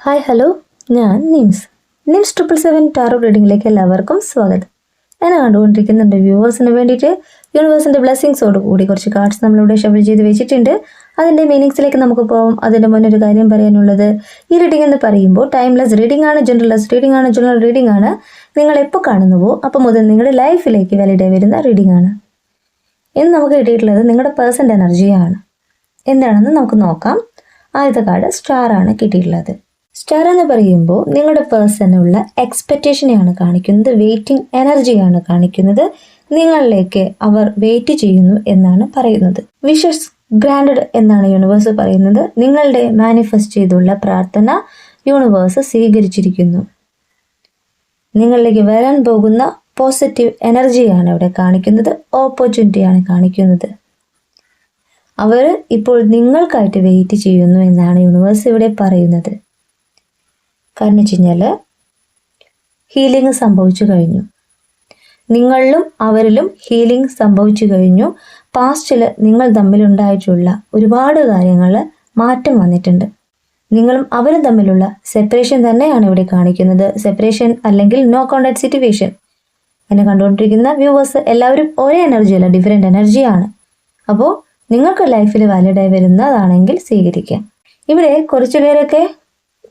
Hi hello. ഞാൻ Nims. Nims triple seven tarot റീഡിങ്ങിലേക്ക് എല്ലാവർക്കും സ്വാഗതം. ഞാൻ കണ്ടുകൊണ്ടിരിക്കുന്നുണ്ട് വ്യൂവേഴ്സിന് വേണ്ടിയിട്ട് യൂണിവേഴ്സിന്റെ ബ്ലെസ്സിങ്സോട് കൂടി കുറച്ച് കാർഡ്സ് നമ്മളിവിടെ ഷഫിൾ ചെയ്ത് വെച്ചിട്ടുണ്ട്. അതിന്റെ മീനിങ്സിലേക്ക് നമുക്ക് പോകാം അതിന്റെ മുന്നേ ഒരു കാര്യം പറയാനുള്ളത് ഈ റീഡിംഗ് എന്ന് പറയുമ്പോൾ ടൈംലെസ് റീഡിംഗ് ആണ് ജനറൽലെസ് റീഡിംഗ് ആണ് ജനറൽ റീഡിംഗ് ആണ്. നിങ്ങൾ എപ്പോൾ കാണുന്നുവോ അപ്പോൾ മുതൽ നിങ്ങളുടെ ലൈഫിലേക്ക് വാലിഡായി വരുന്ന റീഡിംഗ് ആണ്. ഇന്ന് നമുക്ക് കിട്ടിയിട്ടുള്ളത് നിങ്ങളുടെ പേഴ്സന്റെ എനർജിയാണ്. എന്താണെന്ന് നമുക്ക് നോക്കാം. ആദ്യത്തെ കാർഡ് സ്റ്റാർ ആണ് കിട്ടിയിട്ടുള്ളത്. സ്റ്റാർ എന്ന് പറയുമ്പോൾ നിങ്ങളുടെ പേഴ്സണുള്ള എക്സ്പെക്റ്റേഷനെയാണ് കാണിക്കുന്നത്. വെയിറ്റിംഗ് എനർജിയാണ് കാണിക്കുന്നത്. നിങ്ങളിലേക്ക് അവർ വെയിറ്റ് ചെയ്യുന്നു എന്നാണ് പറയുന്നത്. വിഷസ് ഗ്രാൻഡഡ് എന്നാണ് യൂണിവേഴ്സ് പറയുന്നത്. നിങ്ങളുടെ മാനിഫെസ്റ്റ് ചെയ്തുള്ള പ്രാർത്ഥന യൂണിവേഴ്സ് സ്വീകരിച്ചിരിക്കുന്നു. നിങ്ങളിലേക്ക് വരാൻ പോകുന്ന പോസിറ്റീവ് എനർജിയാണ് ഇവിടെ കാണിക്കുന്നത്. ഓപ്പർച്യൂണിറ്റിയാണ് കാണിക്കുന്നത്. അവർ ഇപ്പോൾ നിങ്ങൾക്കായിട്ട് വെയിറ്റ് ചെയ്യുന്നു എന്നാണ് യൂണിവേഴ്സ് ഇവിടെ പറയുന്നത്. കാരണം വെച്ച് കഴിഞ്ഞാൽ ഹീലിംഗ് സംഭവിച്ചു കഴിഞ്ഞു. നിങ്ങളിലും അവരിലും ഹീലിംഗ് സംഭവിച്ചു കഴിഞ്ഞു. പാസ്റ്റിൽ നിങ്ങൾ തമ്മിലുണ്ടായിട്ടുള്ള ഒരുപാട് കാര്യങ്ങൾ മാറ്റം വന്നിട്ടുണ്ട്. നിങ്ങളും അവരും തമ്മിലുള്ള സെപ്പറേഷൻ തന്നെയാണ് ഇവിടെ കാണിക്കുന്നത്. സെപ്പറേഷൻ അല്ലെങ്കിൽ നോ കോണ്ടാക്ട് സിറ്റുവേഷൻ എന്നെ കണ്ടുകൊണ്ടിരിക്കുന്ന വ്യൂവേഴ്സ് എല്ലാവരും ഒരേ എനർജി എനർജിയല്ല ഡിഫറെന്റ് എനർജിയാണ് അപ്പോൾ നിങ്ങൾക്ക് ലൈഫിൽ വാലിഡായി വരുന്നതാണെങ്കിൽ സ്വീകരിക്കാം. ഇവിടെ കുറച്ചു പേരൊക്കെ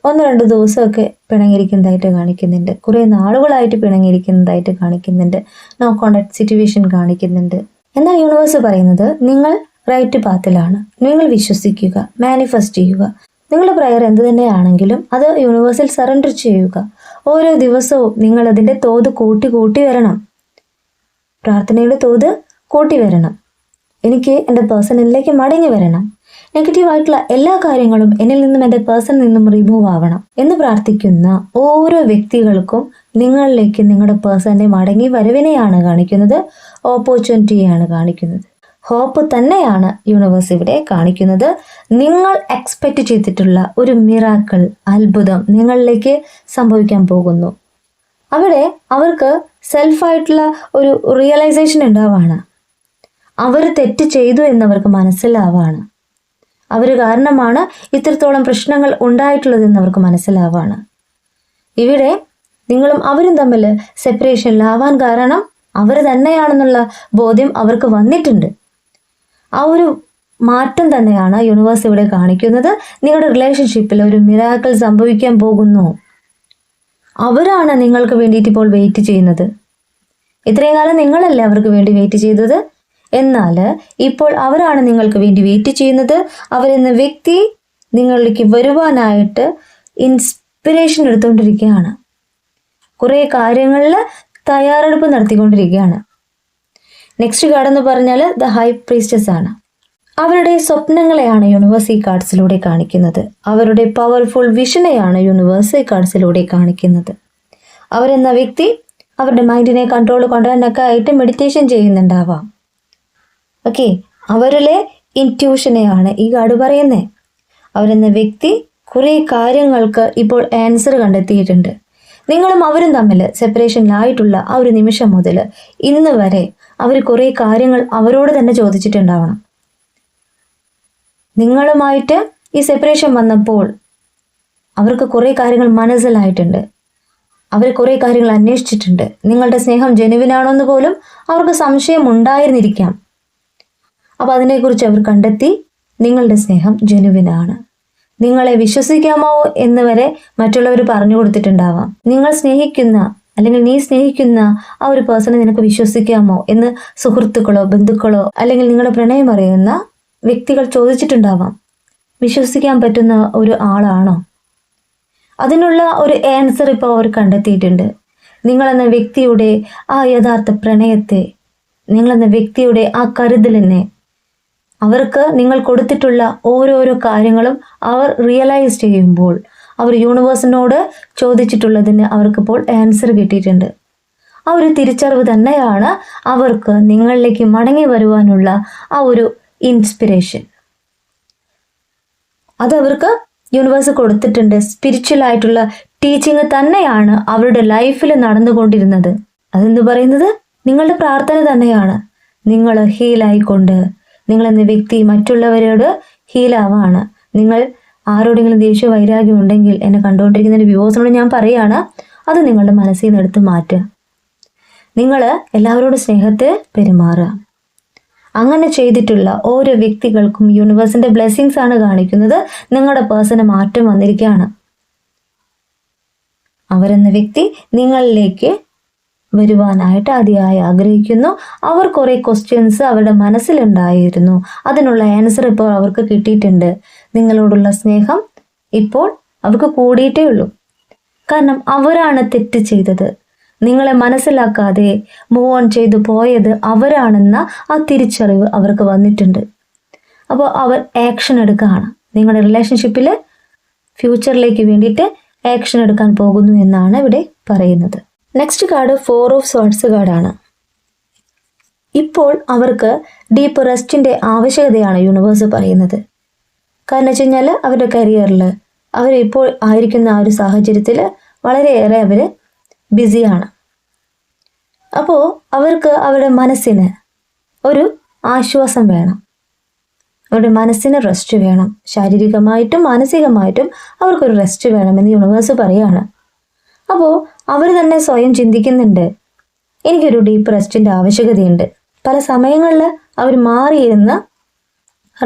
ഒന്ന് രണ്ട് ദിവസമൊക്കെ പിണങ്ങിയിരിക്കുന്നതായിട്ട് കാണിക്കുന്നുണ്ട്. കുറേ നാളുകളായിട്ട് പിണങ്ങിയിരിക്കുന്നതായിട്ട് കാണിക്കുന്നുണ്ട്. നോ കോണ്ടാക്ട് സിറ്റുവേഷൻ കാണിക്കുന്നുണ്ട്. എന്നാൽ യൂണിവേഴ്സ് പറയുന്നത് നിങ്ങൾ റൈറ്റ് പാത്തിലാണ് നിങ്ങൾ വിശ്വസിക്കുക മാനിഫെസ്റ്റ് ചെയ്യുക. നിങ്ങളുടെ പ്രയർ എന്ത് തന്നെയാണെങ്കിലും അത് യൂണിവേഴ്സിൽ സറണ്ടർ ചെയ്യുക. ഓരോ ദിവസവും നിങ്ങൾ അതിന്റെ തോത് കൂട്ടി കൂട്ടി വരണം. പ്രാർത്ഥനയുടെ തോത് കൂട്ടി വരണം. എനിക്ക് എന്റെ പേഴ്സണലിലേക്ക് മടങ്ങി വരണം. നെഗറ്റീവ് ആയിട്ടുള്ള എല്ലാ കാര്യങ്ങളും എന്നിൽ നിന്നും എന്റെ പേഴ്സണിൽ നിന്നും റിമൂവ് ആവണം എന്ന് പ്രാർത്ഥിക്കുന്ന ഓരോ വ്യക്തികൾക്കും നിങ്ങളിലേക്ക് നിങ്ങളുടെ പേഴ്സണിനെ മടങ്ങി വരവിനെയാണ് കാണിക്കുന്നത്. ഓപ്പർച്യൂണിറ്റിയാണ് കാണിക്കുന്നത്. ഹോപ്പ് തന്നെയാണ് യൂണിവേഴ്സ് ഇവിടെ കാണിക്കുന്നത്. നിങ്ങൾ എക്സ്പെക്റ്റ് ചെയ്തിട്ടുള്ള ഒരു മിറാക്കൾ അത്ഭുതം നിങ്ങളിലേക്ക് സംഭവിക്കാൻ പോകുന്നു. അവിടെ അവർക്ക് സെൽഫായിട്ടുള്ള ഒരു റിയലൈസേഷൻ ഉണ്ടാവാണ്. അവർ തെറ്റ് ചെയ്തു എന്നവർക്ക് മനസ്സിലാവാണ്. അവർ കാരണമാണ് ഇത്രത്തോളം പ്രശ്നങ്ങൾ ഉണ്ടായിട്ടുള്ളതെന്ന് അവർക്ക് മനസ്സിലാവാണ്. ഇവിടെ നിങ്ങളും അവരും തമ്മിൽ സെപ്പറേഷനിലാവാൻ കാരണം അവർ തന്നെയാണെന്നുള്ള ബോധ്യം അവർക്ക് വന്നിട്ടുണ്ട്. ആ ഒരു മാറ്റം തന്നെയാണ് യൂണിവേഴ്സ് ഇവിടെ കാണിക്കുന്നത്. നിങ്ങളുടെ റിലേഷൻഷിപ്പിൽ ഒരു മിറാക്കൾ സംഭവിക്കാൻ പോകുന്നു. അവരാണ് നിങ്ങൾക്ക് വേണ്ടിയിട്ട് ഇപ്പോൾ വെയിറ്റ് ചെയ്യുന്നത്. ഇത്രയും കാലം നിങ്ങളല്ലേ അവർക്ക് വേണ്ടി വെയിറ്റ് ചെയ്തത്? എന്നാൽ ഇപ്പോൾ അവരാണ് നിങ്ങൾക്ക് വേണ്ടി വെയിറ്റ് ചെയ്യുന്നത്. അവരെന്ന വ്യക്തി നിങ്ങളിലേക്ക് വരുവാനായിട്ട് ഇൻസ്പിറേഷൻ എടുത്തുകൊണ്ടിരിക്കുകയാണ്. കുറേ കാര്യങ്ങളിൽ തയ്യാറെടുപ്പ് നടത്തിക്കൊണ്ടിരിക്കുകയാണ്. നെക്സ്റ്റ് കാർഡ് എന്ന് പറഞ്ഞാൽ ദ ഹൈ പ്രീസ്റ്റസ് ആണ്. അവരുടെ സ്വപ്നങ്ങളെയാണ് യൂണിവേഴ്സ് ഈ കാർഡ്സിലൂടെ കാണിക്കുന്നത്. അവരുടെ പവർഫുൾ വിഷനെയാണ് യൂണിവേഴ്സ് ഈ കാർഡ്സിലൂടെ കാണിക്കുന്നത്. അവരെന്ന വ്യക്തി അവരുടെ മൈൻഡിനെ കൺട്രോൾ കൊണ്ടുവരാനൊക്കെ ആയിട്ട് മെഡിറ്റേഷൻ ചെയ്യുന്നുണ്ടാവാം. ഓക്കെ അവരിലെ ഇന്റ്യൂഷനെയാണ് ഈ കാർഡ് പറയുന്നത് അവരെന്ന വ്യക്തി കുറേ കാര്യങ്ങൾക്ക് ഇപ്പോൾ ആൻസർ കണ്ടെത്തിയിട്ടുണ്ട്. നിങ്ങളും അവരും തമ്മിൽ സെപ്പറേഷനിലായിട്ടുള്ള ആ ഒരു നിമിഷം മുതൽ ഇന്ന് വരെ അവർ കുറേ കാര്യങ്ങൾ അവരോട് തന്നെ ചോദിച്ചിട്ടുണ്ടാവണം. നിങ്ങളുമായിട്ട് ഈ സെപ്പറേഷൻ വന്നപ്പോൾ അവർക്ക് കുറേ കാര്യങ്ങൾ മനസ്സിലായിട്ടുണ്ട്. അവർ കുറേ കാര്യങ്ങൾ അന്വേഷിച്ചിട്ടുണ്ട്. നിങ്ങളുടെ സ്നേഹം ജനുവിനാണോ എന്ന് പോലും അവർക്ക് സംശയം ഉണ്ടായിരുന്നിരിക്കാം. അപ്പോൾ അതിനെക്കുറിച്ച് അവർ കണ്ടെത്തി നിങ്ങളുടെ സ്നേഹം ജനുവിനാണ്. നിങ്ങളെ വിശ്വസിക്കാമോ എന്ന് വരെ മറ്റുള്ളവർ പറഞ്ഞു കൊടുത്തിട്ടുണ്ടാവാം. നിങ്ങൾ സ്നേഹിക്കുന്ന അല്ലെങ്കിൽ നീ സ്നേഹിക്കുന്ന ആ ഒരു പേഴ്സണെ നിനക്ക് വിശ്വസിക്കാമോ എന്ന് സുഹൃത്തുക്കളോ ബന്ധുക്കളോ അല്ലെങ്കിൽ നിങ്ങളുടെ പ്രണയം അറിയുന്ന വ്യക്തികൾ ചോദിച്ചിട്ടുണ്ടാവാം. വിശ്വസിക്കാൻ പറ്റുന്ന ഒരു ആളാണോ? അതിനുള്ള ഒരു ആൻസർ ഇപ്പോൾ അവർ കണ്ടെത്തിയിട്ടുണ്ട്. നിങ്ങളെന്ന വ്യക്തിയുടെ ആ യഥാർത്ഥ പ്രണയത്തെ നിങ്ങളെന്ന വ്യക്തിയുടെ ആ കരുതലിനെ അവർക്ക് നിങ്ങൾ കൊടുത്തിട്ടുള്ള ഓരോരോ കാര്യങ്ങളും അവർ റിയലൈസ് ചെയ്യുമ്പോൾ അവർ യൂണിവേഴ്സിനോട് ചോദിച്ചിട്ടുള്ളതിന് അവർക്കിപ്പോൾ ആൻസർ കിട്ടിയിട്ടുണ്ട്. ആ ഒരു തിരിച്ചറിവ് തന്നെയാണ് അവർക്ക് നിങ്ങളിലേക്ക് മടങ്ങി വരുവാനുള്ള ആ ഒരു ഇൻസ്പിരേഷൻ അതവർക്ക് യൂണിവേഴ്സ് കൊടുത്തിട്ടുണ്ട്. സ്പിരിച്വൽ ആയിട്ടുള്ള ടീച്ചിങ് തന്നെയാണ് അവരുടെ ലൈഫിൽ നടന്നുകൊണ്ടിരുന്നത്. അതെന്ന് പറയുന്നത്? നിങ്ങളുടെ പ്രാർത്ഥന തന്നെയാണ്. നിങ്ങൾ ഹീലായിക്കൊണ്ട് നിങ്ങളെന്ന വ്യക്തി മറ്റുള്ളവരോട് ഹീലാവാണ്. നിങ്ങൾ ആരോടെങ്കിലും ദേഷ്യ വൈരാഗ്യം ഉണ്ടെങ്കിൽ എന്നെ കണ്ടുകൊണ്ടിരിക്കുന്ന വ്യൂവേഴ്സിനോട് ഞാൻ പറയുകയാണ് അത് നിങ്ങളുടെ മനസ്സിൽ നിന്ന് എടുത്ത് മാറ്റുക. നിങ്ങൾ എല്ലാവരോടും സ്നേഹത്തെ പെരുമാറുക. അങ്ങനെ ചെയ്തിട്ടുള്ള ഓരോ വ്യക്തികൾക്കും യൂണിവേഴ്സിന്റെ ബ്ലെസ്സിങ്സ് ആണ് കാണിക്കുന്നത്. നിങ്ങളുടെ പേഴ്സണ് മാറ്റം വന്നിരിക്കുകയാണ്. അവരെന്ന വ്യക്തി നിങ്ങളിലേക്ക് വരുവാനായിട്ട് അതിയായി ആഗ്രഹിക്കുന്നു. അവർ കുറെ ക്വസ്റ്റ്യൻസ് അവരുടെ മനസ്സിലുണ്ടായിരുന്നു. അതിനുള്ള ആൻസർ ഇപ്പോൾ അവർക്ക് കിട്ടിയിട്ടുണ്ട്. നിങ്ങളോടുള്ള സ്നേഹം ഇപ്പോൾ അവർക്ക് കൂടിയിട്ടേ ഉള്ളൂ. കാരണം അവരാണ് തെറ്റ് ചെയ്തത്. നിങ്ങളെ മനസ്സിലാക്കാതെ മൂവ് ഓൺ ചെയ്തു പോയത് അവരാണെന്ന ആ തിരിച്ചറിവ് അവർക്ക് വന്നിട്ടുണ്ട്. അപ്പോൾ അവർ ആക്ഷൻ എടുക്കുകയാണ്. നിങ്ങളുടെ റിലേഷൻഷിപ്പിൽ ഫ്യൂച്ചറിലേക്ക് വേണ്ടിയിട്ട് ആക്ഷൻ എടുക്കാൻ പോകുന്നു എന്നാണ് ഇവിടെ പറയുന്നത്. Next card four of swords കാർഡാണ് ഇപ്പോൾ അവർക്ക് ഡീപ്പ് റെസ്റ്റിന്റെ ആവശ്യകതയാണ് യൂണിവേഴ്സ് പറയുന്നത്. കാരണം വെച്ച് കഴിഞ്ഞാൽ അവരുടെ കരിയറിൽ അവരിപ്പോൾ ആയിരിക്കുന്ന ആ ഒരു സാഹചര്യത്തിൽ വളരെയേറെ അവർ ബിസിയാണ് അപ്പോൾ അവർക്ക് അവരുടെ മനസ്സിന് ഒരു ആശ്വാസം വേണം. അവരുടെ മനസ്സിന് റെസ്റ്റ് വേണം. ശാരീരികമായിട്ടും മാനസികമായിട്ടും അവർക്കൊരു റെസ്റ്റ് വേണമെന്ന് യൂണിവേഴ്സ് പറയാണ്. അപ്പോൾ അവർ തന്നെ സ്വയം ചിന്തിക്കുന്നുണ്ട്. എനിക്കൊരു ഡീപ്പ് റെസ്റ്റിന്റെ ആവശ്യകതയുണ്ട്. പല സമയങ്ങളിൽ അവർ മാറിയിരുന്ന്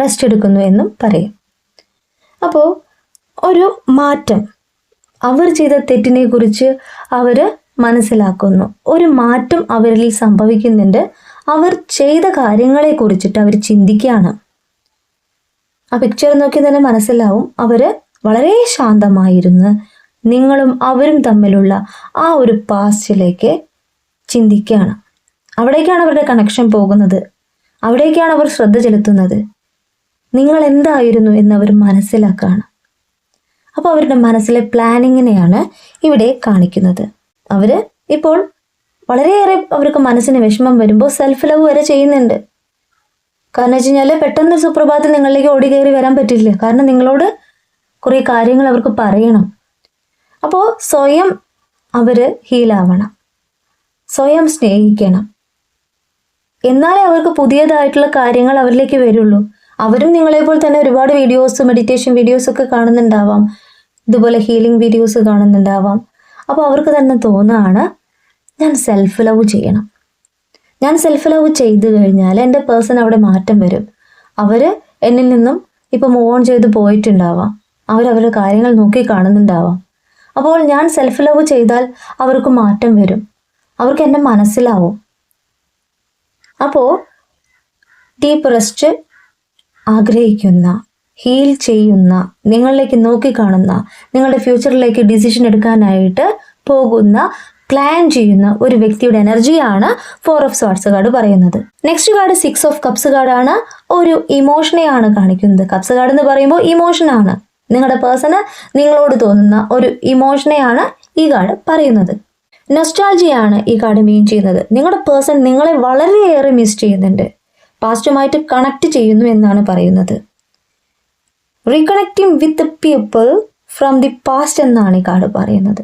റെസ്റ്റ് എടുക്കുന്നു എന്നും പറയും. അപ്പോൾ ഒരു മാറ്റം. അവർ ചെയ്ത തെറ്റിനെ കുറിച്ച് അവർ മനസ്സിലാക്കുന്നു. ഒരു മാറ്റം അവരിൽ സംഭവിക്കുന്നുണ്ട്. അവർ ചെയ്ത കാര്യങ്ങളെ കുറിച്ചിട്ട് അവർ ചിന്തിക്കുകയാണ്. ആ പിക്ചർ നോക്കി തന്നെ മനസ്സിലാവും. അവർ വളരെ ശാന്തമായിരുന്ന്. നിങ്ങളും അവരും തമ്മിലുള്ള ആ ഒരു പാസ്റ്റിലേക്ക് ചിന്തിക്കുകയാണ്. അവിടേക്കാണ് അവരുടെ കണക്ഷൻ പോകുന്നത്. അവിടേക്കാണ് അവർ ശ്രദ്ധ ചെലുത്തുന്നത്. നിങ്ങൾ എന്തായിരുന്നു എന്ന് അവർ മനസ്സിലാക്കുകയാണ്. അപ്പോൾ അവരുടെ മനസ്സിലെ പ്ലാനിങ്ങിനെയാണ് ഇവിടെ കാണിക്കുന്നത്. അവർ ഇപ്പോൾ വളരെയേറെ അവർക്ക് മനസ്സിന് വിഷമം വരുമ്പോൾ സെൽഫ് ലവ് വരെ ചെയ്യുന്നുണ്ട്. കാരണം വെച്ച് കഴിഞ്ഞാൽ പെട്ടെന്ന് സുപ്രഭാതത്തിൽ നിങ്ങളിലേക്ക് ഓടി കയറി വരാൻ പറ്റില്ല. കാരണം നിങ്ങളോട് കുറേ കാര്യങ്ങൾ അവർക്ക് പറയണം. അപ്പോൾ സ്വയം അവർ ഹീലാവണം. സ്വയം സ്നേഹിക്കണം. എന്നാലേ അവർക്ക് പുതിയതായിട്ടുള്ള കാര്യങ്ങൾ അവരിലേക്ക് വരുള്ളൂ. അവരും നിങ്ങളെപ്പോലെ തന്നെ ഒരുപാട് വീഡിയോസ് മെഡിറ്റേഷൻ വീഡിയോസ് ഒക്കെ കാണുന്നുണ്ടാവാം. ഇതുപോലെ ഹീലിംഗ് വീഡിയോസ് കാണുന്നുണ്ടാവാം. അപ്പോൾ അവർക്ക് തന്നെ തോന്നുകയാണ് ഞാൻ സെൽഫ് ലവ് ചെയ്യണം. ഞാൻ സെൽഫ് ലവ് ചെയ്തു കഴിഞ്ഞാൽ എന്റെ പേഴ്സൺ അവിടെ മാറ്റം വരും. അവർ എന്നിൽ നിന്നും ഇപ്പോൾ മൂവ് ഓൺ ചെയ്ത് പോയിട്ടുണ്ടാവാം. അവരവരുടെ കാര്യങ്ങൾ നോക്കി കാണുന്നുണ്ടാവാം. അപ്പോൾ ഞാൻ സെൽഫ് ലവ് ചെയ്താൽ അവർക്ക് മാറ്റം വരും. അവർക്ക് എന്നെ മനസ്സിലാവും. അപ്പോൾ ഡീപ്പ് റെസ്റ്റ് ആഗ്രഹിക്കുന്ന ഹീൽ ചെയ്യുന്ന നിങ്ങളിലേക്ക് നോക്കിക്കാണുന്ന നിങ്ങളുടെ ഫ്യൂച്ചറിലേക്ക് ഡിസിഷൻ എടുക്കാനായിട്ട് പോകുന്ന പ്ലാൻ ചെയ്യുന്ന ഒരു വ്യക്തിയുടെ എനർജിയാണ് ഫോർ ഓഫ് സ്വാർട്സ് കാർഡ് പറയുന്നത്. Next card six of cups കാർഡാണ് ഒരു ഇമോഷനെയാണ് കാണിക്കുന്നത്. കപ്സ് കാർഡ് എന്ന് പറയുമ്പോൾ ഇമോഷനാണ് നിങ്ങളുടെ പേഴ്സണ് നിങ്ങളോട് തോന്നുന്ന ഒരു ഇമോഷനെയാണ് ഈ കാർഡ് പറയുന്നത്. നൊസ്റ്റാൾജിയാണ് ഈ കാർഡ് മീൻ ചെയ്യുന്നത്. നിങ്ങളുടെ പേഴ്സൺ നിങ്ങളെ വളരെയേറെ മിസ് ചെയ്യുന്നുണ്ട്. പാസ്റ്റുമായിട്ട് കണക്ട് ചെയ്യുന്നു എന്നാണ് പറയുന്നത്. Reconnecting with people from the past എന്നാണ് ഈ കാർഡ് പറയുന്നത്.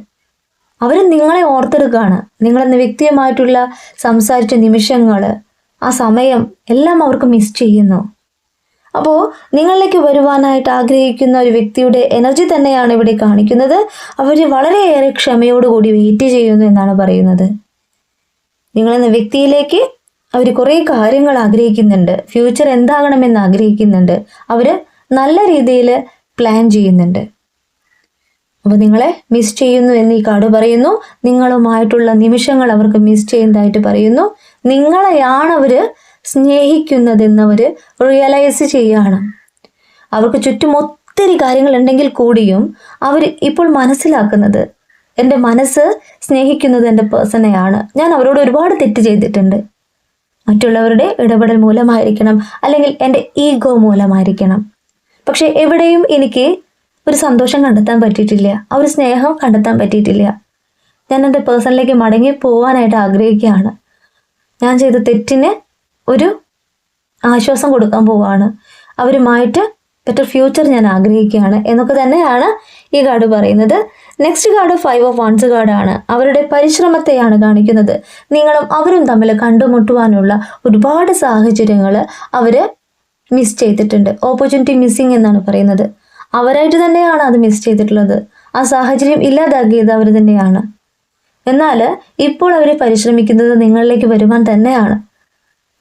അവർ നിങ്ങളെ ഓർത്തെടുക്കുകയാണ്. നിങ്ങളെന്ന വ്യക്തിയുമായിട്ടുള്ള സംസാരിച്ച നിമിഷങ്ങൾ ആ സമയം എല്ലാം അവർക്ക് മിസ് ചെയ്യുന്നു. അപ്പോൾ നിങ്ങളിലേക്ക് വരുവാനായിട്ട് ആഗ്രഹിക്കുന്ന ഒരു വ്യക്തിയുടെ എനർജി തന്നെയാണ് ഇവിടെ കാണിക്കുന്നത്. അവർ വളരെയേറെ ക്ഷമയോടുകൂടി വെയിറ്റ് ചെയ്യുന്നു എന്നാണ് പറയുന്നത്. നിങ്ങളെന്ന വ്യക്തിയിലേക്ക് അവർ കുറേ കാര്യങ്ങൾ ആഗ്രഹിക്കുന്നുണ്ട്. ഫ്യൂച്ചർ എന്താകണമെന്ന് ആഗ്രഹിക്കുന്നുണ്ട്. അവർ നല്ല രീതിയിൽ പ്ലാൻ ചെയ്യുന്നുണ്ട്. അപ്പോൾ നിങ്ങളെ മിസ് ചെയ്യുന്നു എന്ന് ഈ കാർഡ് പറയുന്നു. നിങ്ങളുമായിട്ടുള്ള നിമിഷങ്ങൾ അവർക്ക് മിസ് ചെയ്യുന്നതായിട്ട് പറയുന്നു. നിങ്ങളെയാണ് അവർ സ്നേഹിക്കുന്നതെന്നവർ റിയലൈസ് ചെയ്യുകയാണ്. അവർക്ക് ചുറ്റും ഒത്തിരി കാര്യങ്ങളുണ്ടെങ്കിൽ കൂടിയും അവർ ഇപ്പോൾ മനസ്സിലാക്കുന്നത് എന്റെ മനസ്സ് സ്നേഹിക്കുന്നത് എന്റെ പേഴ്സണെയാണ് ഞാൻ അവരോട് ഒരുപാട് തെറ്റ് ചെയ്തിട്ടുണ്ട്. മറ്റുള്ളവരുടെ ഇടപെടൽ മൂലമായിരിക്കണം അല്ലെങ്കിൽ എന്റെ ഈഗോ മൂലമായിരിക്കണം. പക്ഷെ എവിടെയും എനിക്ക് ഒരു സന്തോഷം കണ്ടെത്താൻ പറ്റിയിട്ടില്ല. ആ ഒരു സ്നേഹം കണ്ടെത്താൻ പറ്റിയിട്ടില്ല. ഞാൻ എന്റെ പേഴ്സണിലേക്ക് മടങ്ങി പോകാനായിട്ട് ആഗ്രഹിക്കുകയാണ്. ഞാൻ ചെയ്ത തെറ്റിന് ഒരു ആശ്വാസം കൊടുക്കാൻ പോവുകയാണ് അവരുമായിട്ട് ബെറ്റർ ഫ്യൂച്ചർ ഞാൻ ആഗ്രഹിക്കുകയാണ് എന്നൊക്കെ തന്നെയാണ് ഈ കാർഡ് പറയുന്നത്. Next card five of wands കാർഡാണ് അവരുടെ പരിശ്രമത്തെയാണ് കാണിക്കുന്നത്. നിങ്ങളും അവരും തമ്മിൽ കണ്ടുമുട്ടുവാനുള്ള ഒരുപാട് സാഹചര്യങ്ങൾ അവർ മിസ് ചെയ്തിട്ടുണ്ട്. ഓപ്പർച്യൂണിറ്റി മിസ്സിങ് എന്നാണ് പറയുന്നത്. അവരായിട്ട് തന്നെയാണ് അത് മിസ് ചെയ്തിട്ടുള്ളത്. ആ സാഹചര്യം ഇല്ലാതാക്കിയത് അവർ തന്നെയാണ്. എന്നാൽ ഇപ്പോൾ അവർ പരിശ്രമിക്കുന്നത് നിങ്ങളിലേക്ക് വരുവാൻ തന്നെയാണ്.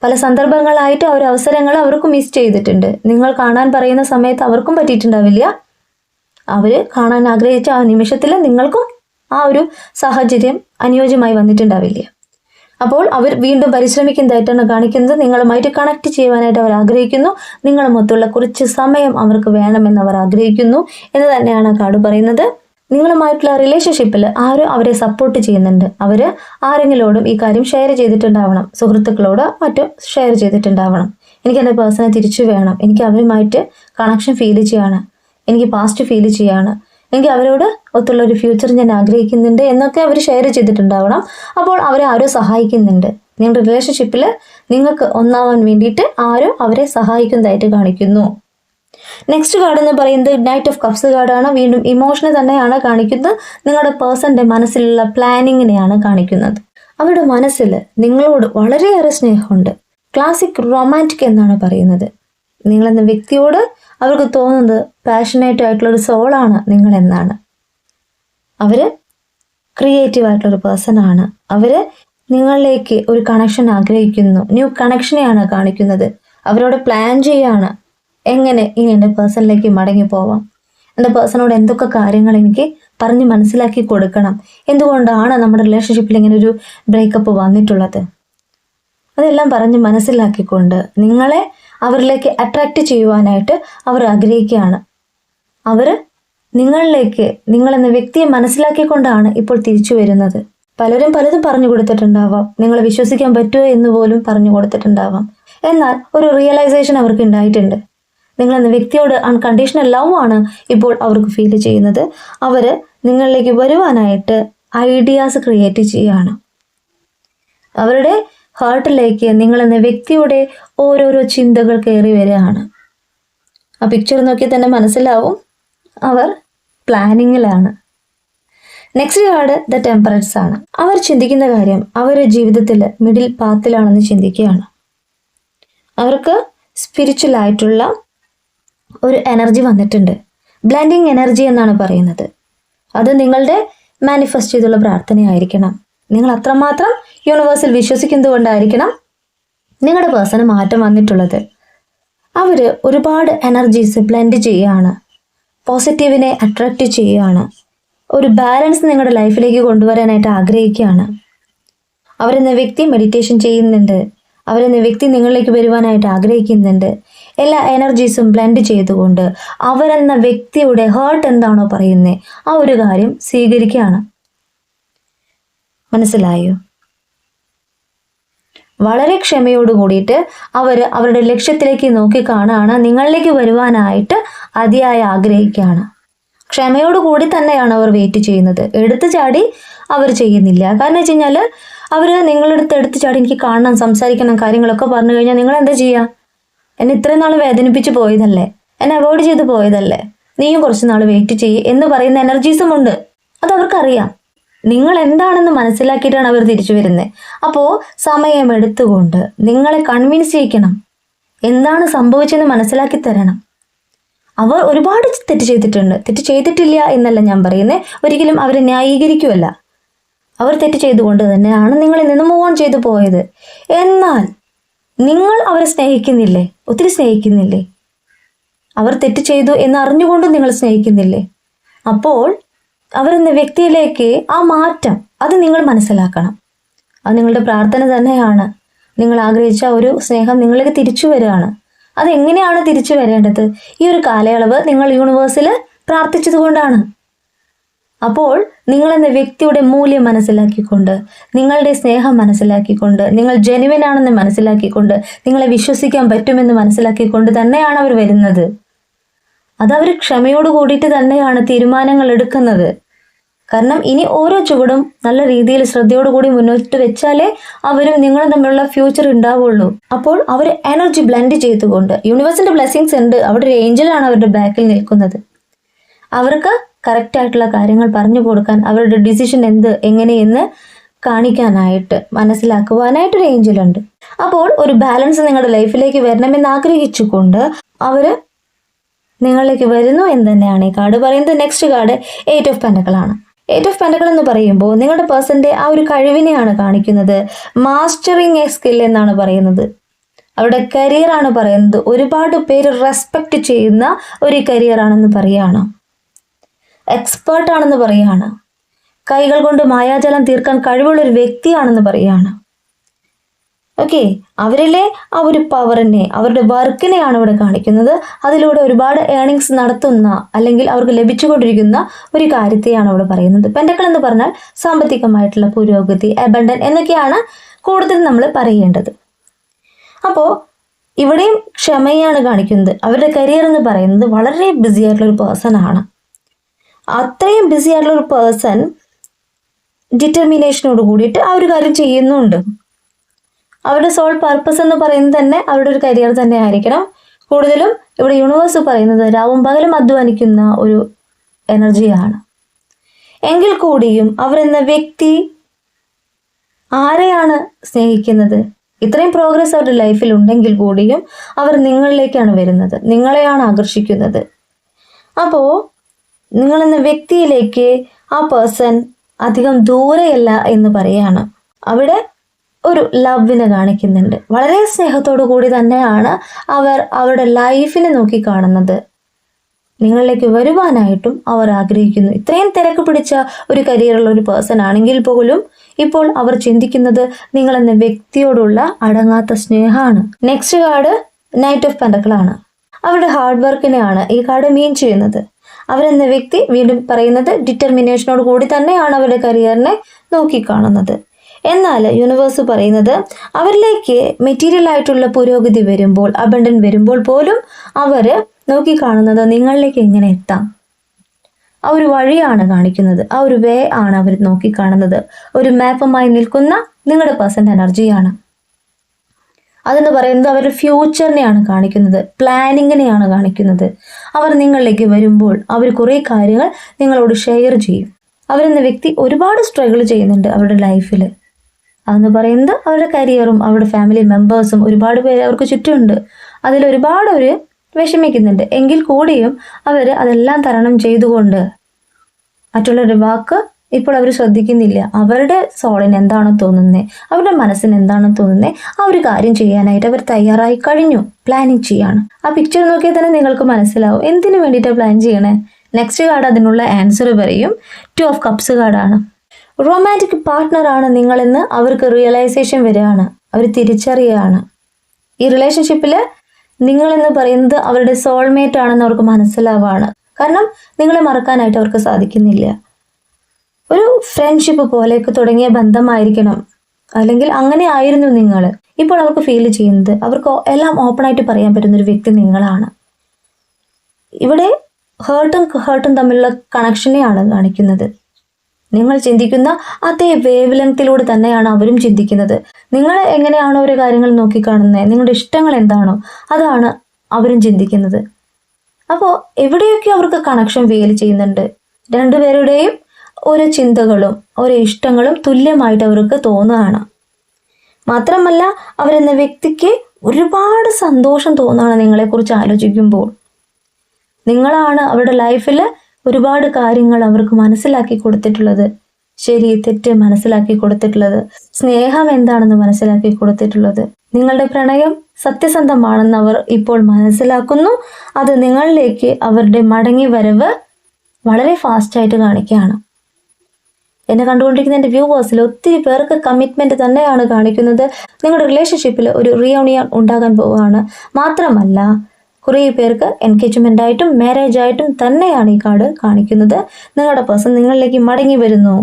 പല സന്ദർഭങ്ങളായിട്ട് ആ ഒരു അവസരങ്ങൾ അവർക്ക് മിസ് ചെയ്തിട്ടുണ്ട്. നിങ്ങൾ കാണാൻ പറയുന്ന സമയത്ത് അവർക്കും പറ്റിയിട്ടുണ്ടാവില്ല. അവർ കാണാൻ ആഗ്രഹിച്ച ആ നിമിഷത്തിൽ നിങ്ങൾക്കും ആ ഒരു സാഹചര്യം അനുയോജ്യമായി വന്നിട്ടുണ്ടാവില്ല. അപ്പോൾ അവർ വീണ്ടും പരിശ്രമിക്കുന്നതായിട്ടാണ് കാണിക്കുന്നത് നിങ്ങളുമായിട്ട് കണക്ട് ചെയ്യുവാനായിട്ട് അവർ ആഗ്രഹിക്കുന്നു. നിങ്ങളുമൊത്തുള്ള കുറച്ച് സമയം അവർക്ക് വേണമെന്ന് അവർ ആഗ്രഹിക്കുന്നു എന്ന് തന്നെയാണ് കാർഡ് പറയുന്നത്. നിങ്ങളുമായിട്ടുള്ള റിലേഷൻഷിപ്പിൽ ആരും അവരെ സപ്പോർട്ട് ചെയ്യുന്നുണ്ട്. അവർ ആരെങ്കിലോടും ഈ കാര്യം ഷെയർ ചെയ്തിട്ടുണ്ടാവണം. സുഹൃത്തുക്കളോട് മറ്റും ഷെയർ ചെയ്തിട്ടുണ്ടാവണം. എനിക്ക് എന്റെ പേഴ്സണെ തിരിച്ചു വേണം. എനിക്ക് അവരുമായിട്ട് കണക്ഷൻ ഫീൽ ചെയ്യാണ്. എനിക്ക് പാസ്റ്റ് ഫീൽ ചെയ്യാണ്. എനിക്ക് അവരോട് ഒത്തുള്ള ഒരു ഫ്യൂച്ചർ ഞാൻ ആഗ്രഹിക്കുന്നുണ്ട് എന്നൊക്കെ അവർ ഷെയർ ചെയ്തിട്ടുണ്ടാവണം. അപ്പോൾ അവരെ ആരോ സഹായിക്കുന്നുണ്ട്. നിങ്ങളുടെ റിലേഷൻഷിപ്പിൽ നിങ്ങൾക്ക് ഒന്നാവാൻ വേണ്ടിയിട്ട് ആരോ അവരെ സഹായിക്കുന്നതായിട്ട് കാണിക്കുന്നു. നെക്സ്റ്റ് കാർഡ് എന്ന് പറയുന്നത് നൈറ്റ് ഓഫ് കപ്സ് കാർഡാണ് വീണ്ടും ഇമോഷനെ തന്നെയാണ് കാണിക്കുന്നത്. നിങ്ങളുടെ പേഴ്സന്റെ മനസ്സിലുള്ള പ്ലാനിങ്ങിനെയാണ് കാണിക്കുന്നത്. അവരുടെ മനസ്സിൽ നിങ്ങളോട് വളരെയേറെ സ്നേഹമുണ്ട്. ക്ലാസിക് റൊമാന്റിക് എന്നാണ് പറയുന്നത്. നിങ്ങളെന്ന വ്യക്തിയോട് അവർക്ക് തോന്നുന്നത് പാഷനേറ്റ് ആയിട്ടുള്ള ഒരു സോളാണ് നിങ്ങളെന്നാണ്. അവർ ക്രിയേറ്റീവ് ആയിട്ടുള്ള ഒരു പേഴ്സൺ ആണ്. അവർ നിങ്ങളിലേക്ക് ഒരു കണക്ഷൻ ആഗ്രഹിക്കുന്നു. ന്യൂ കണക്ഷനെയാണ് കാണിക്കുന്നത്. അവരോട് പ്ലാൻ ചെയ്യാണ് എങ്ങനെ ഇനി എന്റെ പേഴ്സണിലേക്ക് മടങ്ങി പോവാം? എന്റെ പേഴ്സണോട് എന്തൊക്കെ കാര്യങ്ങൾ എനിക്ക് പറഞ്ഞ് മനസ്സിലാക്കി കൊടുക്കണം? എന്തുകൊണ്ടാണ് നമ്മുടെ റിലേഷൻഷിപ്പിൽ ഇങ്ങനെ ഒരു ബ്രേക്കപ്പ് വന്നിട്ടുള്ളത്? അതെല്ലാം പറഞ്ഞ് മനസ്സിലാക്കിക്കൊണ്ട് നിങ്ങളെ അവരിലേക്ക് അട്രാക്റ്റ് ചെയ്യുവാനായിട്ട് അവർ ആഗ്രഹിക്കുകയാണ്. അവർ നിങ്ങളിലേക്ക് നിങ്ങളെന്ന വ്യക്തിയെ മനസ്സിലാക്കിക്കൊണ്ടാണ് ഇപ്പോൾ തിരിച്ചു വരുന്നത്. പലരും പലതും പറഞ്ഞു കൊടുത്തിട്ടുണ്ടാവാം. നിങ്ങളെ വിശ്വസിക്കാൻ പറ്റുമോ എന്ന് പോലും പറഞ്ഞു കൊടുത്തിട്ടുണ്ടാവാം. എന്നാൽ ഒരു റിയലൈസേഷൻ അവർക്ക് ഉണ്ടായിട്ടുണ്ട്. നിങ്ങളെന്ന വ്യക്തിയോട് അൺകണ്ടീഷണൽ ലവ് ആണ് ഇപ്പോൾ അവർക്ക് ഫീൽ ചെയ്യുന്നത്. അവർ നിങ്ങളിലേക്ക് വരുവാനായിട്ട് ഐഡിയാസ് ക്രിയേറ്റ് ചെയ്യുകയാണ് അവരുടെ ഹാർട്ടിലേക്ക് നിങ്ങളെന്ന വ്യക്തിയുടെ ഓരോരോ ചിന്തകൾ കയറി വരികയാണ്. ആ പിക്ചർ നോക്കി തന്നെ മനസ്സിലാവും. അവർ പ്ലാനിങ്ങിലാണ് നെക്സ്റ്റ് കാർഡ് ദ ടെമ്പറൻസ് ആണ്. അവർ ചിന്തിക്കുന്ന കാര്യം അവരുടെ ജീവിതത്തിൽ മിഡിൽ പാത്തിലാണെന്ന് ചിന്തിക്കുകയാണ്. അവർക്ക് സ്പിരിച്വൽ ആയിട്ടുള്ള ഒരു എനർജി വന്നിട്ടുണ്ട്. ബ്ലെൻഡിങ് എനർജി എന്നാണ് പറയുന്നത്. അത് നിങ്ങളുടെ മാനിഫെസ്റ്റ് ചെയ്തുള്ള പ്രാർത്ഥനയായിരിക്കണം. നിങ്ങൾ അത്രമാത്രം യൂണിവേഴ്സിൽ വിശ്വസിക്കുന്നതുകൊണ്ടായിരിക്കണം നിങ്ങളുടെ പേഴ്സണ് മാറ്റം വന്നിട്ടുള്ളത്. അവർ ഒരുപാട് എനർജീസ് ബ്ലെൻഡ് ചെയ്യുകയാണ്. പോസിറ്റീവിനെ അട്രാക്റ്റ് ചെയ്യുകയാണ്. ഒരു ബാലൻസ് നിങ്ങളുടെ ലൈഫിലേക്ക് കൊണ്ടുവരാനായിട്ട് ആഗ്രഹിക്കുകയാണ്. അവരെന്ന വ്യക്തി മെഡിറ്റേഷൻ ചെയ്യുന്നുണ്ട്. അവരെന്ന വ്യക്തി നിങ്ങളിലേക്ക് വരുവാനായിട്ട് ആഗ്രഹിക്കുന്നുണ്ട്. എല്ലാ എനർജീസും ബ്ലെൻഡ് ചെയ്തുകൊണ്ട് അവരെന്ന വ്യക്തിയുടെ ഹേർട്ട് എന്താണോ പറയുന്നത് ആ ഒരു കാര്യം സ്വീകരിക്കുകയാണ്. മനസ്സിലായോ? വളരെ ക്ഷമയോട് കൂടിയിട്ട് അവർ അവരുടെ ലക്ഷ്യത്തിലേക്ക് നോക്കി കാണുകയാണ് നിങ്ങളിലേക്ക് വരുവാനായിട്ട് അതിയായി ആഗ്രഹിക്കുകയാണ്. ക്ഷമയോട് കൂടി തന്നെയാണ് അവർ വെയിറ്റ് ചെയ്യുന്നത്. എടുത്തു ചാടി അവർ ചെയ്യുന്നില്ല. കാരണം വെച്ച് കഴിഞ്ഞാൽ അവർ നിങ്ങളെടുത്ത് എടുത്തു ചാടി എനിക്ക് കാണണം സംസാരിക്കണം കാര്യങ്ങളൊക്കെ പറഞ്ഞു കഴിഞ്ഞാൽ നിങ്ങൾ എന്താ ചെയ്യുക എന്നെ ഇത്രയും നാൾ വേദനിപ്പിച്ച് പോയതല്ലേ? എന്നെ അവോയ്ഡ് ചെയ്ത് പോയതല്ലേ? നീയും കുറച്ച് നാൾ വെയിറ്റ് ചെയ്യ് എന്ന് പറയുന്ന എനർജീസും ഉണ്ട്. അത് അവർക്കറിയാം. നിങ്ങൾ എന്താണെന്ന് മനസ്സിലാക്കിയിട്ടാണ് അവർ തിരിച്ചു വരുന്നത് അപ്പോൾ സമയമെടുത്തുകൊണ്ട് നിങ്ങളെ കൺവിൻസ് ചെയ്യിക്കണം. എന്താണ് സംഭവിച്ചെന്ന് മനസ്സിലാക്കി തരണം. അവർ ഒരുപാട് തെറ്റ് ചെയ്തിട്ടുണ്ട്. തെറ്റ് ചെയ്തിട്ടില്ല എന്നല്ല ഞാൻ പറയുന്നത് ഒരിക്കലും അവരെ ന്യായീകരിക്കുമല്ല അവർ തെറ്റ് ചെയ്തുകൊണ്ട് തന്നെയാണ് നിങ്ങളിൽ നിന്ന് മൂവ് ഓൺ ചെയ്തു പോയത്. എന്നാൽ നിങ്ങൾ അവരെ സ്നേഹിക്കുന്നില്ലേ? ഒത്തിരി സ്നേഹിക്കുന്നില്ലേ? അവർ തെറ്റ് ചെയ്തു എന്ന് അറിഞ്ഞുകൊണ്ടും നിങ്ങൾ സ്നേഹിക്കുന്നില്ലേ? അപ്പോൾ അവരെന്ന വ്യക്തിയിലേക്ക് ആ മാറ്റം അത് നിങ്ങൾ മനസ്സിലാക്കണം. അത് നിങ്ങളുടെ പ്രാർത്ഥന തന്നെയാണ്. നിങ്ങൾ ആഗ്രഹിച്ച ഒരു സ്നേഹം നിങ്ങളിലേക്ക് തിരിച്ചു വരികയാണ്. അതെങ്ങനെയാണ് തിരിച്ചു വരേണ്ടത്? ഈ ഒരു കാലയളവ് നിങ്ങൾ യൂണിവേഴ്സിൽ പ്രാർത്ഥിച്ചതുകൊണ്ടാണ് അപ്പോൾ നിങ്ങളെന്ന വ്യക്തിയുടെ മൂല്യം മനസ്സിലാക്കിക്കൊണ്ട് നിങ്ങളുടെ സ്നേഹം മനസ്സിലാക്കിക്കൊണ്ട് നിങ്ങൾ ജെനുവിൻ ആണെന്ന് മനസ്സിലാക്കിക്കൊണ്ട് നിങ്ങളെ വിശ്വസിക്കാൻ പറ്റുമെന്ന് മനസ്സിലാക്കിക്കൊണ്ട് തന്നെയാണ് അവർ വരുന്നത്. അതവർ ക്ഷമയോട് കൂടിയിട്ട് തന്നെയാണ് തീരുമാനങ്ങൾ എടുക്കുന്നത്. കാരണം ഇനി ഓരോ ചുവടും നല്ല രീതിയിൽ ശ്രദ്ധയോടുകൂടി മുന്നോട്ട് വെച്ചാലേ അവരും നിങ്ങളും തമ്മിലുള്ള ഫ്യൂച്ചർ ഉണ്ടാവുള്ളൂ. അപ്പോൾ അവർ എനർജി ബ്ലെൻഡ് ചെയ്തുകൊണ്ട് യൂണിവേഴ്സിന്റെ ബ്ലെസ്സിങ്സ് ഉണ്ട്. അവിടെ ഒരു ഏഞ്ചലാണ് അവരുടെ ബാക്കിൽ നിൽക്കുന്നത്. അവർക്ക് കറക്റ്റ് ആയിട്ടുള്ള കാര്യങ്ങൾ പറഞ്ഞു കൊടുക്കാൻ അവരുടെ ഡിസിഷൻ എന്ത് എങ്ങനെയെന്ന് കാണിക്കാനായിട്ട് മനസ്സിലാക്കുവാനായിട്ട് ഒരു ഏഞ്ചലുണ്ട് അപ്പോൾ ഒരു ബാലൻസ് നിങ്ങളുടെ ലൈഫിലേക്ക് വരണമെന്ന് ആഗ്രഹിച്ചുകൊണ്ട് അവർ നിങ്ങളിലേക്ക് വരുന്നു എന്ന് തന്നെയാണ് ഈ കാർഡ് പറയുന്നത് നെക്സ്റ്റ് കാർഡ് എയ്റ്റ് ഓഫ് പെൻഡക്കളാണ് എയ്റ്റ് ഓഫ് പെൻഡകൾ എന്ന് പറയുമ്പോൾ നിങ്ങളുടെ പേഴ്സന്റെ ആ ഒരു കഴിവിനെയാണ് കാണിക്കുന്നത്. മാസ്റ്ററിങ് എ സ്കിൽ എന്നാണ് പറയുന്നത്. അവരുടെ കരിയർ ആണ് പറയുന്നത്. ഒരുപാട് പേര് റെസ്പെക്റ്റ് ചെയ്യുന്ന ഒരു കരിയർ ആണെന്ന് പറയുകയാണ്. എക്സ്പേർട്ട് ആണെന്ന് പറയുകയാണ്. കൈകൾ കൊണ്ട് മായാജലം തീർക്കാൻ കഴിവുള്ള ഒരു വ്യക്തിയാണെന്ന് പറയുകയാണ്. ഓക്കെ അവരിലെ ആ ഒരു പവറിനെ അവരുടെ വർക്കിനെയാണ് ഇവിടെ കാണിക്കുന്നത്. അതിലൂടെ ഒരുപാട് ഏണിങ്സ് നടത്തുന്ന അല്ലെങ്കിൽ അവർക്ക് ലഭിച്ചുകൊണ്ടിരിക്കുന്ന ഒരു കാര്യത്തെയാണ് ഇവിടെ പറയുന്നത്. പെൻഡക്കൾ എന്ന് പറഞ്ഞാൽ സാമ്പത്തികമായിട്ടുള്ള പുരോഗതി അബണ്ടൻ എന്നൊക്കെയാണ് കൂടുതൽ നമ്മൾ പറയേണ്ടത്. അപ്പോൾ ഇവിടെയും ക്ഷമയാണ് കാണിക്കുന്നത്. അവരുടെ കരിയർ എന്ന് പറയുന്നത് വളരെ ബിസി ആയിട്ടുള്ള ഒരു പേഴ്സൺ ആണ്. അത്രയും ബിസി ആയിട്ടുള്ള ഒരു പേഴ്സൺ ഡിറ്റർമിനേഷനോട് കൂടിയിട്ട് ആ ഒരു കാര്യം ചെയ്യുന്നുണ്ട്. അവരുടെ സോൾ പർപ്പസ് എന്ന് പറയുന്നത് തന്നെ അവരുടെ ഒരു കരിയർ തന്നെ ആയിരിക്കണം കൂടുതലും ഇവിടെ യൂണിവേഴ്സ് പറയുന്നത് രാവും പകലും അധ്വാനിക്കുന്ന ഒരു എനർജിയാണ് എങ്കിൽ കൂടിയും അവരെന്ന വ്യക്തി ആരെയാണ് സ്നേഹിക്കുന്നത്? ഇത്രയും പ്രോഗ്രസ് അവരുടെ ലൈഫിൽ ഉണ്ടെങ്കിൽ കൂടിയും അവർ നിങ്ങളിലേക്കാണ് വരുന്നത്. നിങ്ങളെയാണ് ആകർഷിക്കുന്നത്. അപ്പോൾ നിങ്ങളെന്ന വ്യക്തിയിലേക്ക് ആ പേഴ്സൺ അധികം ദൂരെയല്ല എന്ന് പറയാണ് അവിടെ ഒരു ലവിനെ കാണിക്കുന്നുണ്ട്. വളരെ സ്നേഹത്തോടു കൂടി തന്നെയാണ് അവർ അവരുടെ ലൈഫിനെ നോക്കി കാണുന്നത്. നിങ്ങളിലേക്ക് വരുവാനായിട്ടും അവർ ആഗ്രഹിക്കുന്നു. ഇത്രയും തിരക്ക് പിടിച്ച ഒരു കരിയറുള്ള ഒരു പേഴ്സൺ ആണെങ്കിൽ പോലും ഇപ്പോൾ അവർ ചിന്തിക്കുന്നത് നിങ്ങളെന്ന വ്യക്തിയോടുള്ള അടങ്ങാത്ത സ്നേഹമാണ്. നെക്സ്റ്റ് കാർഡ് നൈറ്റ് ഓഫ് പെൻഡക്കളാണ് അവരുടെ ഹാർഡ് വർക്കിനെയാണ് ഈ കാർഡ് മീൻ ചെയ്യുന്നത്. അവരെന്ന വ്യക്തി വീണ്ടും പറയുന്നത് ഡിറ്റർമിനേഷനോട് കൂടി തന്നെയാണ് അവരുടെ കരിയറിനെ നോക്കിക്കാണുന്നത് എന്നാൽ യൂണിവേഴ്സ് പറയുന്നത് അവരിലേക്ക് മെറ്റീരിയൽ ആയിട്ടുള്ള പുരോഗതി വരുമ്പോൾ അബണ്ടൻ വരുമ്പോൾ പോലും അവർ നോക്കിക്കാണുന്നത് നിങ്ങളിലേക്ക് എങ്ങനെ എത്താം? ആ ഒരു വഴിയാണ് കാണിക്കുന്നത്. ആ ഒരു വേ ആണ് അവർ നോക്കിക്കാണുന്നത്. ഒരു മാപ്പുമായി നിൽക്കുന്ന നിങ്ങളുടെ പേഴ്സന്റ് എനർജിയാണ് അതെന്ന് പറയുന്നത് അവരുടെ ഫ്യൂച്ചറിനെയാണ് കാണിക്കുന്നത്. പ്ലാനിങ്ങിനെയാണ് കാണിക്കുന്നത്. അവർ നിങ്ങളിലേക്ക് വരുമ്പോൾ അവർ കുറേ കാര്യങ്ങൾ നിങ്ങളോട് ഷെയർ ചെയ്യും. അവരെന്ന വ്യക്തി ഒരുപാട് സ്ട്രഗിൾ ചെയ്യുന്നുണ്ട് അവരുടെ ലൈഫിൽ അതെന്ന് പറയുന്നത് അവരുടെ കരിയറും അവരുടെ ഫാമിലി മെമ്പേഴ്സും ഒരുപാട് പേര് അവർക്ക് ചുറ്റുമുണ്ട്. അതിൽ ഒരുപാട് അവർ വിഷമിക്കുന്നുണ്ട്. എങ്കിൽ കൂടിയും അവർ അതെല്ലാം തരണം ചെയ്തുകൊണ്ട് മറ്റുള്ളവരുടെ വാക്ക് ഇപ്പോൾ അവർ ശ്രദ്ധിക്കുന്നില്ല. അവരുടെ സോളിന് എന്താണോ തോന്നുന്നത് അവരുടെ മനസ്സിന് എന്താണോ തോന്നുന്നത് ആ ഒരു കാര്യം ചെയ്യാനായിട്ട് അവർ തയ്യാറായി കഴിഞ്ഞു. പ്ലാനിങ് ചെയ്യാണ്. ആ പിക്ചർ നോക്കിയാൽ തന്നെ നിങ്ങൾക്ക് മനസ്സിലാവും. എന്തിനു വേണ്ടിയിട്ടാണ് പ്ലാൻ ചെയ്യണേ? നെക്സ്റ്റ് കാർഡ് അതിനുള്ള ആൻസർ പറയും ടു ഓഫ് കപ്സ് കാർഡാണ് റൊമാന്റിക് പാർട്ട്ണറാണ് നിങ്ങളെന്ന് അവർക്ക് റിയലൈസേഷൻ വരികയാണ്. അവർ തിരിച്ചറിയുകയാണ്. ഈ റിലേഷൻഷിപ്പിൽ നിങ്ങളെന്ന് പറയുന്നത് അവരുടെ സോൾമേറ്റ് ആണെന്ന് അവർക്ക് മനസ്സിലാവാണ്. കാരണം നിങ്ങളെ മറക്കാനായിട്ട് അവർക്ക് സാധിക്കുന്നില്ല. ഒരു ഫ്രണ്ട്ഷിപ്പ് പോലെയൊക്കെ തുടങ്ങിയ ബന്ധമായിരിക്കണം. അല്ലെങ്കിൽ അങ്ങനെ ആയിരുന്നു നിങ്ങൾ. ഇപ്പോൾ അവർക്ക് ഫീൽ ചെയ്യുന്നത്. അവർക്ക് എല്ലാം ഓപ്പണായിട്ട് പറയാൻ പറ്റുന്ന ഒരു വ്യക്തി നിങ്ങളാണ്. ഇവിടെ ഹേർട്ടും ഹേർട്ടും തമ്മിലുള്ള കണക്ഷനെയാണ് കാണിക്കുന്നത്. നിങ്ങൾ ചിന്തിക്കുന്ന അതേ വേവ് ലെങ്തിലൂടെ തന്നെയാണ് അവരും ചിന്തിക്കുന്നത്. നിങ്ങൾ എങ്ങനെയാണോ ഒരു കാര്യങ്ങൾ നോക്കിക്കാണുന്നത് നിങ്ങളുടെ ഇഷ്ടങ്ങൾ എന്താണോ അതാണ് അവരും ചിന്തിക്കുന്നത്. അപ്പോൾ എവിടെയൊക്കെ അവർക്ക് കണക്ഷൻ ഫീൽ ചെയ്യുന്നുണ്ട്? രണ്ടുപേരുടെയും ഓരോ ചിന്തകളും ഓരോ ഇഷ്ടങ്ങളും തുല്യമായിട്ട് അവർക്ക് തോന്നുകയാണ്. മാത്രമല്ല അവരെന്ന വ്യക്തിക്ക് ഒരുപാട് സന്തോഷം തോന്നുകയാണ് നിങ്ങളെക്കുറിച്ച് ആലോചിക്കുമ്പോൾ. നിങ്ങളാണ് അവരുടെ ലൈഫിൽ ഒരുപാട് കാര്യങ്ങൾ അവർക്ക് മനസ്സിലാക്കി കൊടുത്തിട്ടുള്ളത്. ശരി തെറ്റ് മനസ്സിലാക്കി കൊടുത്തിട്ടുള്ളത്. സ്നേഹം എന്താണെന്ന് മനസ്സിലാക്കി കൊടുത്തിട്ടുള്ളത്. നിങ്ങളുടെ പ്രണയം സത്യസന്ധമാണെന്ന് അവർ ഇപ്പോൾ മനസ്സിലാക്കുന്നു. അത് നിങ്ങളിലേക്ക് അവരുടെ മടങ്ങി വരവ് വളരെ ഫാസ്റ്റായിട്ട് കാണിക്കുകയാണ്. എന്നെ കണ്ടുകൊണ്ടിരിക്കുന്ന എന്റെ വ്യൂവേഴ്സിൽ ഒത്തിരി പേർക്ക് കമ്മിറ്റ്മെന്റ് തന്നെയാണ് കാണിക്കുന്നത്. നിങ്ങളുടെ റിലേഷൻഷിപ്പിൽ ഒരു റിയൂണിയൻ ഉണ്ടാകാൻ പോവുകയാണ്. മാത്രമല്ല കുറേ പേർക്ക് എൻഗേജ്മെന്റ് ആയിട്ടും മാരേജ് ആയിട്ടും തന്നെയാണ് ഈ കാർഡ് കാണിക്കുന്നത്. നിങ്ങളുടെ പേഴ്സൺ നിങ്ങളിലേക്ക് മടങ്ങി വരുന്നു.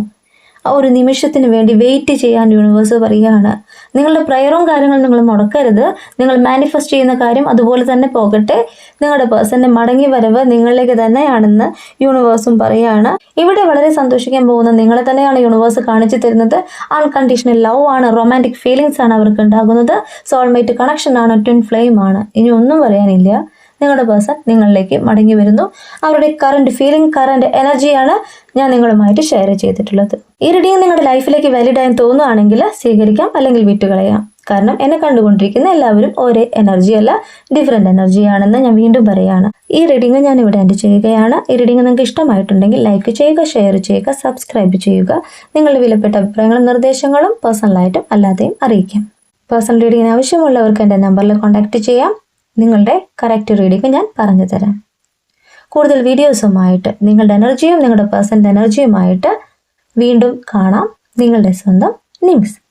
ആ ഒരു നിമിഷത്തിന് വേണ്ടി വെയിറ്റ് ചെയ്യാൻ യൂണിവേഴ്സ് പറയുകയാണ്. നിങ്ങളുടെ പ്രയറും കാര്യങ്ങളും നിങ്ങൾ മുടക്കരുത്. നിങ്ങൾ മാനിഫെസ്റ്റ് ചെയ്യുന്ന കാര്യം അതുപോലെ തന്നെ പോകട്ടെ. നിങ്ങളുടെ പേഴ്സന്റെ മടങ്ങി വരവ് നിങ്ങളിലേക്ക് തന്നെയാണെന്ന് യൂണിവേഴ്സും പറയുകയാണ്. ഇവിടെ വളരെ സന്തോഷിക്കാൻ പോകുന്ന നിങ്ങളെ തന്നെയാണ് യൂണിവേഴ്സ് കാണിച്ചു തരുന്നത്. അൺകണ്ടീഷണൽ ലവ് ആണ് റൊമാന്റിക് ഫീലിങ്സ് ആണ് അവർക്ക് ഉണ്ടാകുന്നത്. സോൾമേറ്റ് കണക്ഷൻ ആണ് ട്വിൻ ഫ്ലെയിം ആണ്. ഇനി ഒന്നും പറയാനില്ല. നിങ്ങളുടെ പേഴ്സൺ നിങ്ങളിലേക്ക് മടങ്ങി വരുന്നു. അവരുടെ കറണ്ട് ഫീലിംഗ് കറണ്ട് എനർജിയാണ് ഞാൻ നിങ്ങളുമായിട്ട് ഷെയർ ചെയ്തിട്ടുള്ളത്. ഈ റീഡിങ് നിങ്ങളുടെ ലൈഫിലേക്ക് വാലിഡ് ആയി തോന്നുകയാണെങ്കിൽ സ്വീകരിക്കാം അല്ലെങ്കിൽ വിട്ടുകളയാം. കാരണം എന്നെ കണ്ടുകൊണ്ടിരിക്കുന്ന എല്ലാവരും ഒരേ എനർജി അല്ല ഡിഫറെന്റ് എനർജിയാണെന്ന് ഞാൻ വീണ്ടും പറയുകയാണ് ഈ റീഡിംഗ് ഞാൻ ഇവിടെ എന്റെ ചെയ്യുകയാണ്. ഈ റീഡിംഗ് നിങ്ങൾക്ക് ഇഷ്ടമായിട്ടുണ്ടെങ്കിൽ ലൈക്ക് ചെയ്യുക ഷെയർ ചെയ്യുക സബ്സ്ക്രൈബ് ചെയ്യുക. നിങ്ങളുടെ വിലപ്പെട്ട അഭിപ്രായങ്ങളും നിർദ്ദേശങ്ങളും പേഴ്സണലായിട്ടും അല്ലാതെയും അറിയിക്കാം. പേഴ്സണൽ റീഡിങ്ങിന് ആവശ്യമുള്ളവർക്ക് എന്റെ നമ്പറിൽ കോൺടാക്ട് ചെയ്യാം. നിങ്ങളുടെ കറക്റ്റ് റീഡിംഗ് ഞാൻ പറഞ്ഞു തരാം. കൂടുതൽ വീഡിയോസുമായിട്ട് നിങ്ങളുടെ എനർജിയും നിങ്ങളുടെ പേഴ്സന്റെ എനർജിയുമായിട്ട് വീണ്ടും കാണാം. നിങ്ങളുടെ സ്വന്തം നിംസ്